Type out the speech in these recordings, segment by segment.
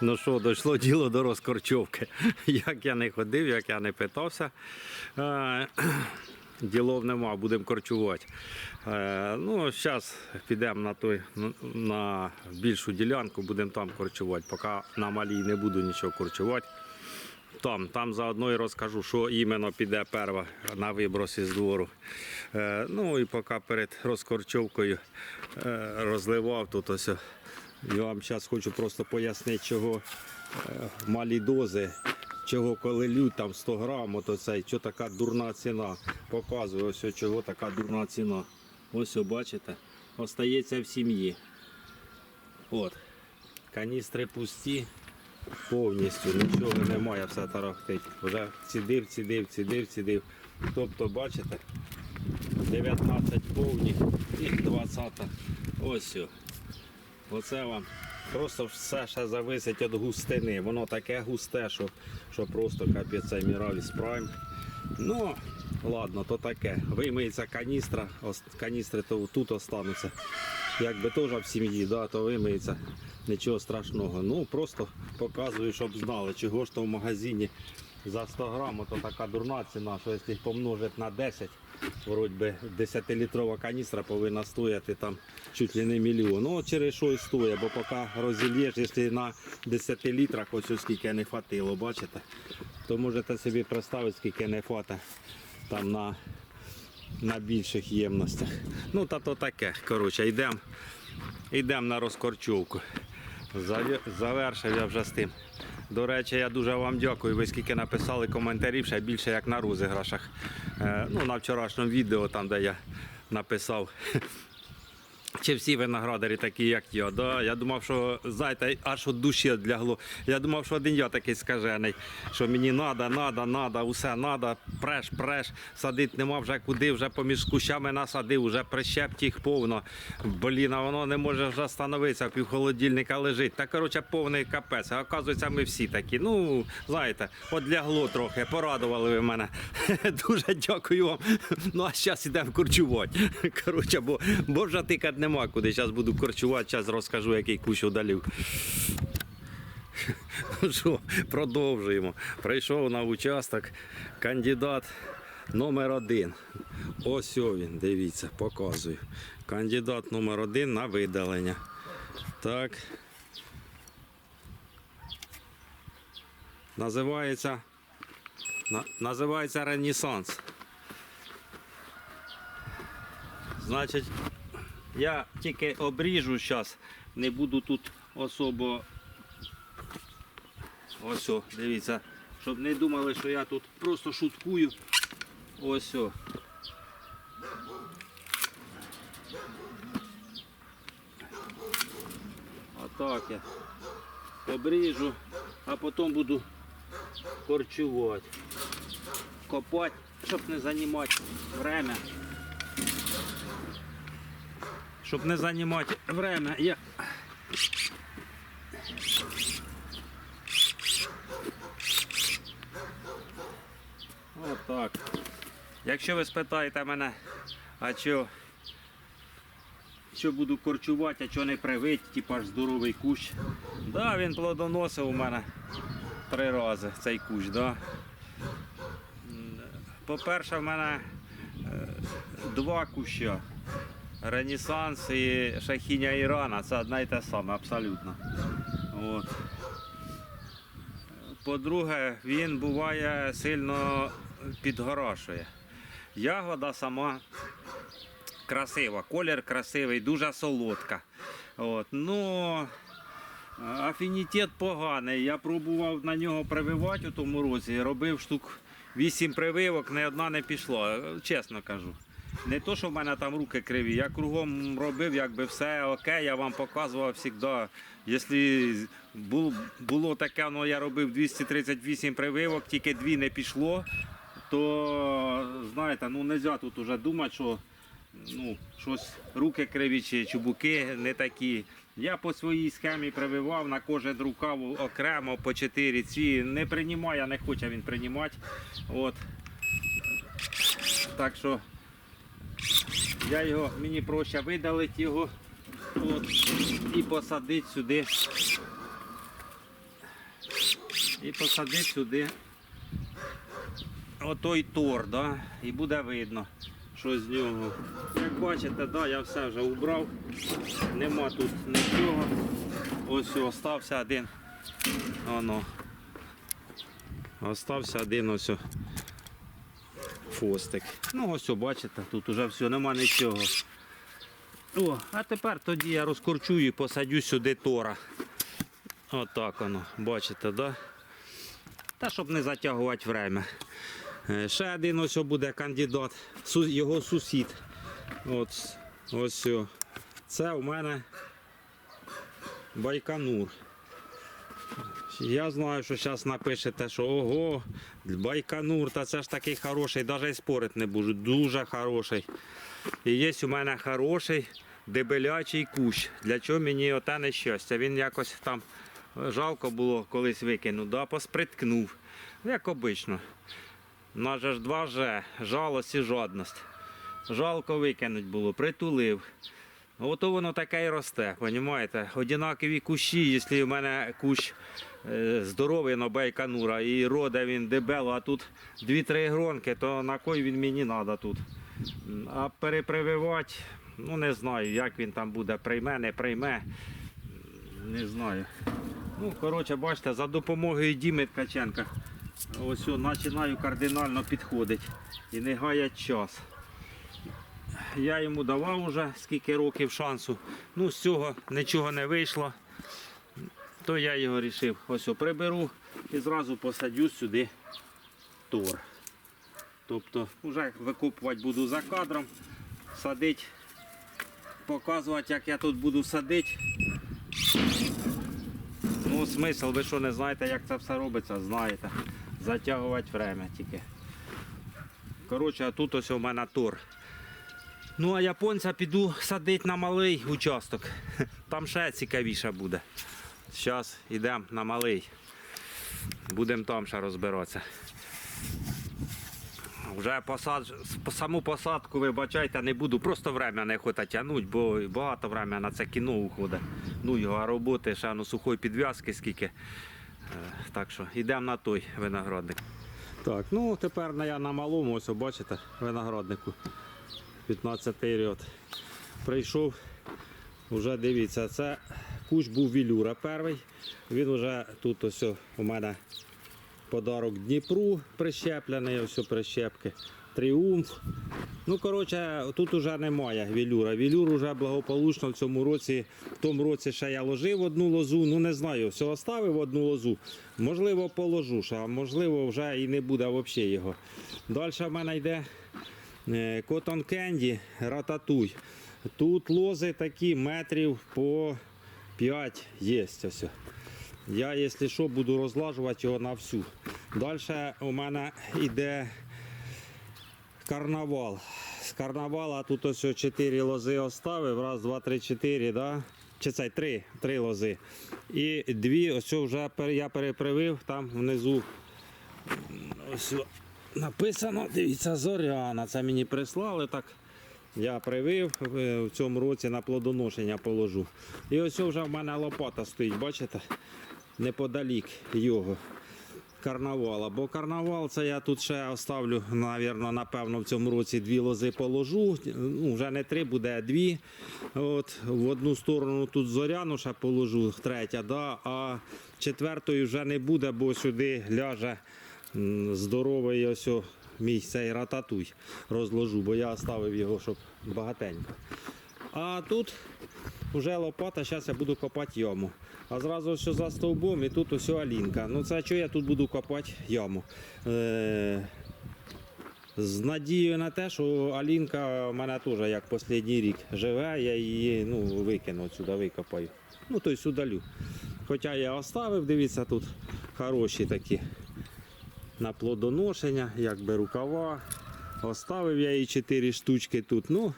Ну що, дійшло діло до розкорчовки. Як я не ходив, як я не питався. Е, Ділов нема, будемо корчувати. Е, ну, зараз підемо на той на більшу ділянку, будемо там корчувати. Поки на малій не буду нічого корчувати. Там, там заодно і розкажу, що іменно піде перва на виброс із двору. Е, ну і поки перед розкорчовкою розливав тут ось. Я вам зараз хочу просто пояснити, чого е, малі дози, чого коли лють там 100 грам, то цей, що така дурна ціна. Показую ось чого така дурна ціна. Ось бачите, остається в сім'ї. От. Каністри пусті, повністю нічого немає, все тарахтить. Вже цідив, цідив, цідив, цідив. Тобто, бачите, 19 повні і 20. Ось. Оце вам просто все ще зависить від густини. Воно таке густе, що, що просто капець цей Міравіс Прайм. Ну, ладно, то таке. Вимиється каністра, каністри то тут остануться. Якби теж в сім'ї, да, то вимиється. Нічого страшного. Ну просто показую, щоб знали, чого ж то в магазині за 100 грам, то така дурна ціна, що якщо їх помножити на 10, вроді би 10-літрова каністра повинна стояти там чуть ли не мільйон. Ну, через що і стоїть, бо поки розільєш, якщо на 10 літрах ось скільки не хватило, бачите, то можете собі представити, скільки не хватить там на, на більших ємностях. Ну, та то таке. Коротше, йдемо йдемо на розкорчовку. Завершив я вже з тим. До речі, я дуже вам дякую. Ви скільки написали коментарів, ще більше як на розіграшах. Е, ну, на вчорашньому відео, там, де я написав. Чи всі виноградарі такі, як я? Да? Я думав, що знаєте, аж от душі відлягло. Я думав, що один я такий скажений, що мені треба, треба, треба, усе треба, преш, преш, садити нема вже куди, вже поміж кущами насадив, вже прищеп тих повно. Блін, а воно не може вже становитися, пів холодильника лежить. Та коротше повний капець. А оказується, ми всі такі. Ну, знаєте, от лягло трохи, порадували ви мене. Дуже дякую вам. Ну а зараз йдемо корчувати. Коротше, бо, бо вже тикати нема куди. Зараз буду корчувати, зараз розкажу, який кущ удалів. Ну продовжуємо. Прийшов на участок кандидат номер один. Ось він, дивіться, показую. Кандидат номер один на видалення. Так. Називається. на- називається Ренесанс. Значить, я тільки обріжу зараз, не буду тут особо Ось, о, дивіться, щоб не думали, що я тут просто шуткую. Ось. О. Отак я обріжу, а потім буду корчувати. Копати, щоб не займати время. Щоб не займати время, я Отак. Якщо ви спитаєте мене, а що, що буду корчувати, а що не привить, типа ж здоровий кущ. Да, він плодоносив у мене три рази цей кущ. Да. По-перше, в мене е, два куща. Ренесанс і шахіня Ірана. Це одне й те саме, абсолютно. От. По-друге, він буває сильно підгорошує. Ягода сама красива, колір красивий, дуже солодка. От. Ну, афінітет поганий. Я пробував на нього прививати у тому році, робив штук 8 прививок, ні одна не пішла, чесно кажу. Не то, що в мене там руки криві, я кругом робив, якби все окей, я вам показував завжди. Якщо було таке, ну я робив 238 прививок, тільки дві не пішло, то знаєте, ну не можна тут уже думати, що ну, щось руки криві чи чубуки не такі. Я по своїй схемі прививав на кожен рукав окремо по 4 ці. Не приймає, не хоче він приймати. От. Так що я його, мені проще видалити його от, і посадити сюди і посадити сюди отой тор, да? і буде видно, що з нього. Як бачите, да, я все вже убрав, нема тут нічого. Ось остався один. Оно. Остався один ось о фостик. Ну ось бачите, тут уже все, нема нічого. О, а тепер тоді я розкорчую і посадю сюди тора. Отак воно, бачите, да? Та щоб не затягувати время. Е, Ще один ось буде кандидат, його сусід. От, ось. Це у мене Байконур. Я знаю, що зараз напишете, що ого, Байконур, та це ж такий хороший, навіть спорити не буду, дуже хороший. І є у мене хороший дебелячий кущ. Для чого мені оте нещастя? Він якось там жалко було колись викинув, да, посприткнув. Як обично. Же ж два Ж, жалость і жадність. Жалко викинуть було, притулив. Ото воно таке і росте, розумієте? Одинакові кущі, якщо в мене кущ здоровий на байканура і роде він дебело, а тут 2-3 гронки, то на кой він мені треба тут? А перепрививати, ну не знаю, як він там буде, прийме, не прийме. Не знаю. Ну, коротше, бачите, за допомогою Діми Ткаченка ось починаю кардинально підходити і не гаять час. Я йому давав уже скільки років шансу. Ну, з цього нічого не вийшло. То я його вирішив. Ось приберу і зразу посадю сюди тор. Тобто вже викопувати буду за кадром, садити, показувати, як я тут буду садити. Ну, смисл, ви що не знаєте, як це все робиться, знаєте. Затягувати время тільки. Коротше, а тут ось у мене тор. Ну а японця піду садити на малий участок. Там ще цікавіше буде. Зараз йдемо на малий. Будемо там ще розбиратися. Вже посад... саму посадку, вибачайте, не буду, просто время не хочу тягнути, бо багато время на це кіно уходить. Ну його роботи ще ну, сухої підв'язки скільки. Е, Так що йдемо на той виноградник. Так, ну тепер я на малому, ось бачите, винограднику. 15 ряд. Прийшов, вже дивіться, це кущ був вілюра перший. Він вже тут ось у мене подарок Дніпру прищеплений, ось прищепки. Тріумф. Ну, коротше, тут вже немає вілюра. Вілюр вже благополучно в цьому році, в тому році ще я ложив одну лозу, ну не знаю, все оставив одну лозу. Можливо, положу, а можливо, вже і не буде взагалі його. Далі в мене йде е, Cotton Candy Рататуй. Тут лози такі метрів по 5 є. Ось. Я, якщо що, буду розлажувати його на всю. Далі у мене йде карнавал. З карнавала тут ось 4 лози оставив. Раз, два, три, чотири, да? Чи це три, три лози. І дві, ось вже я перепривив там внизу. Ось написано, дивіться, зоряна. Це мені прислали так. Я привив е, в цьому році на плодоношення положу. І ось вже в мене лопата стоїть, бачите? Неподалік його карнавала. Бо карнавал це я тут ще оставлю, навірно, напевно, в цьому році дві лози положу. Ну, вже не три, буде а дві. От, в одну сторону тут зоряну ще положу, третя, да, а четвертої вже не буде, бо сюди ляже здоровий ось мій цей рататуй розложу, бо я оставив його, щоб багатенько. А тут вже лопата, зараз я буду копати яму. А зразу все за стовбом і тут ось алінка. Ну це що я тут буду копати яму. Е- з надією на те, що Алінка в мене теж як останній рік живе, я її ну, викину сюди, викопаю. Ну, тобто сюди. Хоча я оставив, дивіться, тут хороші такі на плодоношення, якби рукава. Оставив я її 4 штучки тут. Ну,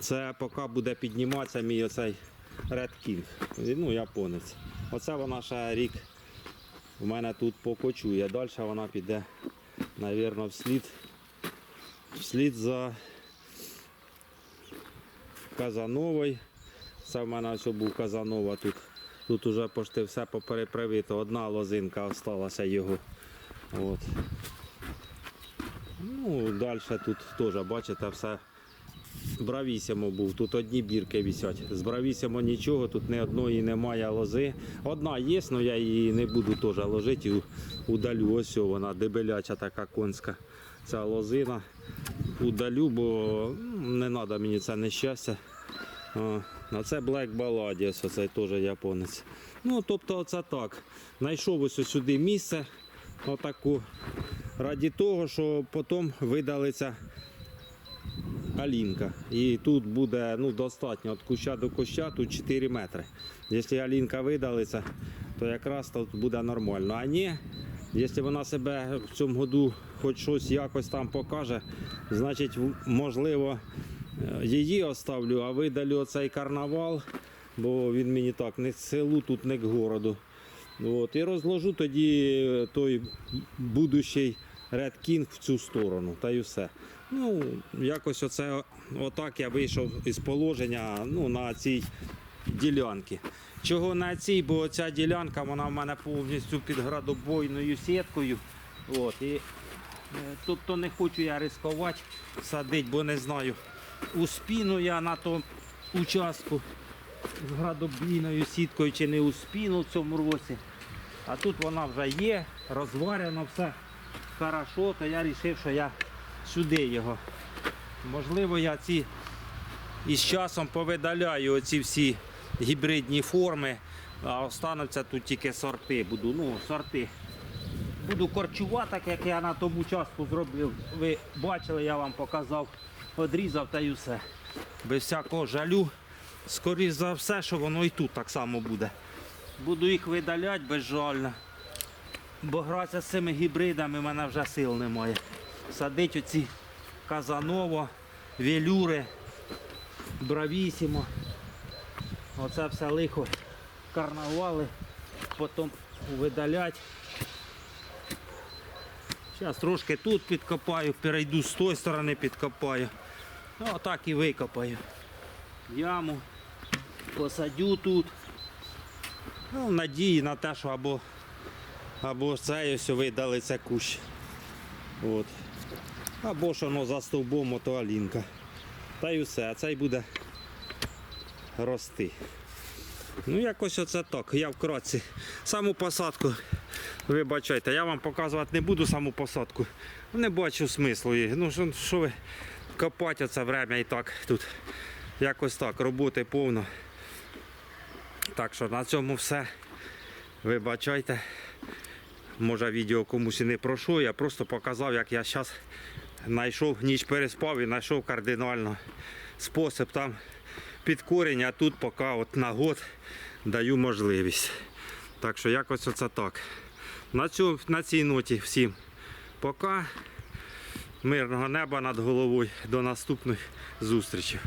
це поки буде підніматися мій оцей Red King, ну, японець. Оце вона ще рік у мене тут покочує. Далі вона піде, мабуть, вслід, вслід за Казановою. Це в мене ось був Казанова тут Тут уже почти все поперепривито. Одна лозинка осталася його. От. Ну, далі тут теж, бачите, все бравісімо був. Тут одні бірки висять. З бравісімо нічого, тут ні одної немає лози. Одна є, але я її не буду теж ложити. Удалю. Ось вона дебеляча така конська. Ця лозина. Удалю, бо не треба мені це нещастя. А це Black Balladius, оцей теж японець. Ну, тобто, оце так. Знайшов ось сюди місце, отаку, раді того, що потім видалиться алінка. І тут буде ну, достатньо від куща до куща, тут 4 метри. Якщо алінка видалиться, то якраз тут буде нормально. А ні, якщо вона себе в цьому году хоч щось якось там покаже, значить, можливо, е, її оставлю, а видалю цей карнавал, бо він мені так не к селу, тут не к городу. От, і розложу тоді е, той будущий King в цю сторону, та й все. Ну, якось оце, отак я вийшов із положення ну, на цій ділянці. Чого на цій, бо ця ділянка вона в мене повністю під градобойною сіткою. От, і, е, тобто не хочу я ризикувати, садити, бо не знаю. Успіну я на тому участку з градобійною сіткою чи не успіну в цьому році. А тут вона вже є, розварено все хорошо, то я вирішив, що я сюди його. Можливо, я ці із часом повидаляю оці всі гібридні форми, а остануться тут тільки сорти. Буду, ну, сорти. Буду корчувати, так як я на тому участку зробив. Ви бачили, я вам показав, одрізав та й усе. Без всякого жалю. Скоріше за все, що воно і тут так само буде. Буду їх видаляти безжально. Бо гратися з цими гібридами в мене вже сил немає. Садить оці казаново, велюри, бравісімо. Оце все лихо карнавали, потім видалять. Зараз трошки тут підкопаю, перейду з тої сторони підкопаю. Ну, отак і викопаю. Яму, посадю тут. Ну, надії на те, що або, або це ось видалиться кущ. От. Або ж воно за стовбом ото алінка. Та й все, а цей буде рости. Ну, якось оце так. Я вкратці. Саму посадку, вибачайте, я вам показувати не буду саму посадку. Не бачу смислу її. Ну, що, що ви копати оце время і так тут. Якось так, роботи повно. Так що на цьому все. Вибачайте. Може відео комусь і не пройшло, я просто показав, як я зараз знайшов, ніч переспав і знайшов кардинально спосіб там під корінь, а тут поки от на год даю можливість. Так що якось оце так. На, цю, на цій ноті всім пока. Мирного неба над головою. До наступних зустрічей.